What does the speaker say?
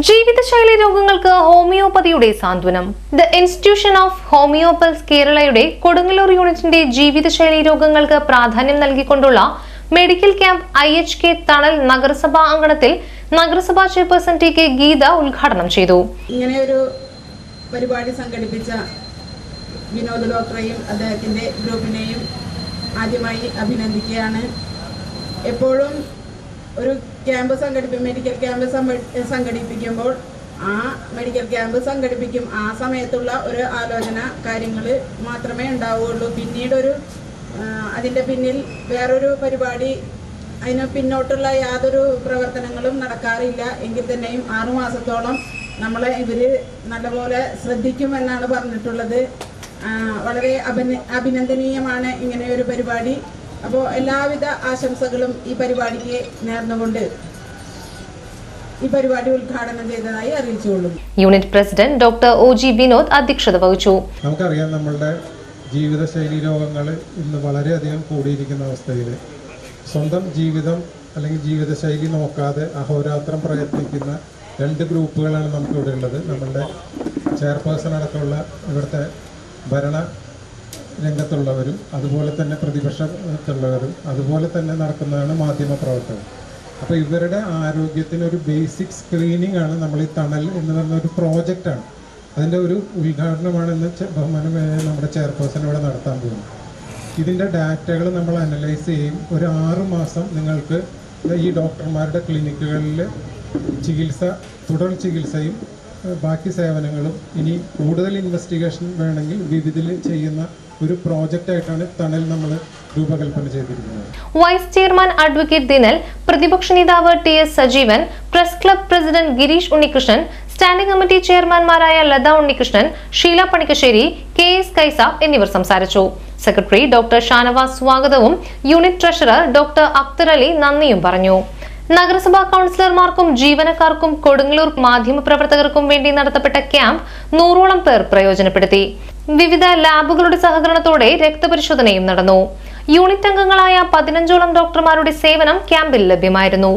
ജീവിതശൈലി രോഗങ്ങൾക്ക് ഹോമിയോപ്പതിയുടെ സാന്ത്വനം. ദ ഇൻസ്റ്റിറ്റ്യൂഷൻ ഓഫ് ഹോമിയോപ്പൽസ് കേരളയുടെ കൊടുങ്ങല്ലൂർ യൂണിറ്റിന്റെ ജീവിതശൈലി രോഗങ്ങൾക്ക് പ്രാധാന്യം നൽകിക്കൊണ്ടുള്ള medical camp I H K തണൽ നഗരസഭാ അങ്കണത്തിൽ നഗരസഭാ ചെയർപേഴ്സൺ ടി കെ ഗീത ഉദ്ഘാടനം ചെയ്തു. ഇങ്ങനെ ഒരു പരിപാടി സംഘടിപ്പിച്ച വിനോദ് ഡോക്ടറെയും അദ്ദേഹത്തിന്റെ ഗ്രൂപ്പിനെയും ആദ്യമായി അഭിനന്ദിക്കുകയാണ്. എപ്പോഴും ഒരു ക്യാമ്പ് സംഘടിപ്പിക്കും മെഡിക്കൽ ക്യാമ്പ് സംഘ- സംഘടിപ്പിക്കുമ്പോൾ ആ മെഡിക്കൽ ക്യാമ്പ് സംഘടിപ്പിക്കും. ആ സമയത്തുള്ള ഒരു ആലോചന കാര്യങ്ങൾ മാത്രമേ ഉണ്ടാവുകയുള്ളൂ. പിന്നീടൊരു അതിന്റെ പിന്നിൽ വേറൊരു പരിപാടി അതിന് പിന്നോട്ടുള്ള യാതൊരു പ്രവർത്തനങ്ങളും നടക്കാറില്ല. എങ്കിൽ തന്നെയും ആറുമാസത്തോളം നമ്മളെ ഇവർ നല്ലപോലെ ശ്രദ്ധിക്കുമെന്നാണ് പറഞ്ഞിട്ടുള്ളത്. വളരെ അഭിന അഭിനന്ദനീയമാണ് ഇങ്ങനെ ഒരു പരിപാടി. അപ്പോൾ എല്ലാവിധ ആശംസകളും ഈ പരിപാടിക്ക് നേർന്നുകൊണ്ട് ഈ പരിപാടി ഉദ്ഘാടനം ചെയ്തതായി അറിയിച്ചുകൊള്ളുന്നു. Unit president doctor O G Vinod അധ്യക്ഷത വഹിച്ചു. നമുക്കറിയാം നമ്മളുടെ ജീവിതശൈലി രോഗങ്ങൾ ഇന്ന് വളരെയധികം കൂടിയിരിക്കുന്ന അവസ്ഥയിൽ. സ്വന്തം ജീവിതം അല്ലെങ്കിൽ ജീവിതശൈലി നോക്കാതെ അഹോരാത്രം പ്രയത്നിക്കുന്ന രണ്ട് ഗ്രൂപ്പുകളാണ് നമുക്കിവിടെ ഉള്ളത്. നമ്മളുടെ ചെയർപേഴ്സൺ അടക്കമുള്ള ഇവിടുത്തെ ഭരണ രംഗത്തുള്ളവരും അതുപോലെ തന്നെ പ്രതിപക്ഷത്തുള്ളവരും അതുപോലെ തന്നെ നടക്കുന്നതാണ് മാധ്യമ പ്രവർത്തകർ. അപ്പോൾ ഇവരുടെ ആരോഗ്യത്തിന് ഒരു ബേസിക് സ്ക്രീനിങ് ആണ് നമ്മൾ ഈ തണൽ എന്ന് പറഞ്ഞ ഒരു പ്രോജക്റ്റാണ് അതിന്റെ ഒരു ഉദ്ഘാടനമാണെന്ന് ബഹുമാനം നമ്മുടെ ചെയർപേഴ്സൺ ഇവിടെ നടത്താൻ പോകുന്നു. ഇതിന്റെ ഡാറ്റകൾ നമ്മൾ അനലൈസ് ചെയ്യും. ഒരു ആറ് മാസം നിങ്ങൾക്ക് ഈ ഡോക്ടർമാരുടെ ക്ലിനിക്കുകളിൽ ചികിത്സ തുടർ ചികിത്സയും ബാക്കി സേവനങ്ങളും ഇനി കൂടുതൽ ഇൻവെസ്റ്റിഗേഷൻ വേണമെങ്കിൽ വിവിധ ചെയ്യുന്ന ഒരു പ്രോജക്റ്റ് ആയിട്ടാണ് തണൽ നമ്മൾ രൂപകൽപ്പന ചെയ്തിരിക്കുന്നത്. വൈസ് ചെയർമാൻ അഡ്വക്കേറ്റ് ദിനൽ പ്രതിപക്ഷ നേതാവ് T S Sajeevan press club president Girish Unnikrishnan standing committee ചെയർമാൻമാരായ Latha Unnikrishnan Sheela Panikkassery K S കൈസ എന്നിവർ സംസാരിച്ചു. സെക്രട്ടറി ഡോക്ടർ ഷാനവാസ് സ്വാഗതവും unit treasurer doctor Akhtar Ali നന്ദിയും പറഞ്ഞു. നഗരസഭാ കൗൺസിലർമാർക്കും ജീവനക്കാർക്കും കൊടുങ്ങല്ലൂർ മാധ്യമപ്രവർത്തകർക്കും വേണ്ടി നടത്തപ്പെട്ട ക്യാമ്പ് നൂറോളം പേർ പ്രയോജനപ്പെടുത്തി. വിവിധ ലാബുകളുടെ സഹകരണത്തോടെ രക്തപരിശോധനയും നടന്നു. യൂണിറ്റ് അംഗങ്ങളായ പതിനഞ്ചോളം ഡോക്ടർമാരുടെ സേവനം ക്യാമ്പിൽ ലഭ്യമായിരുന്നു.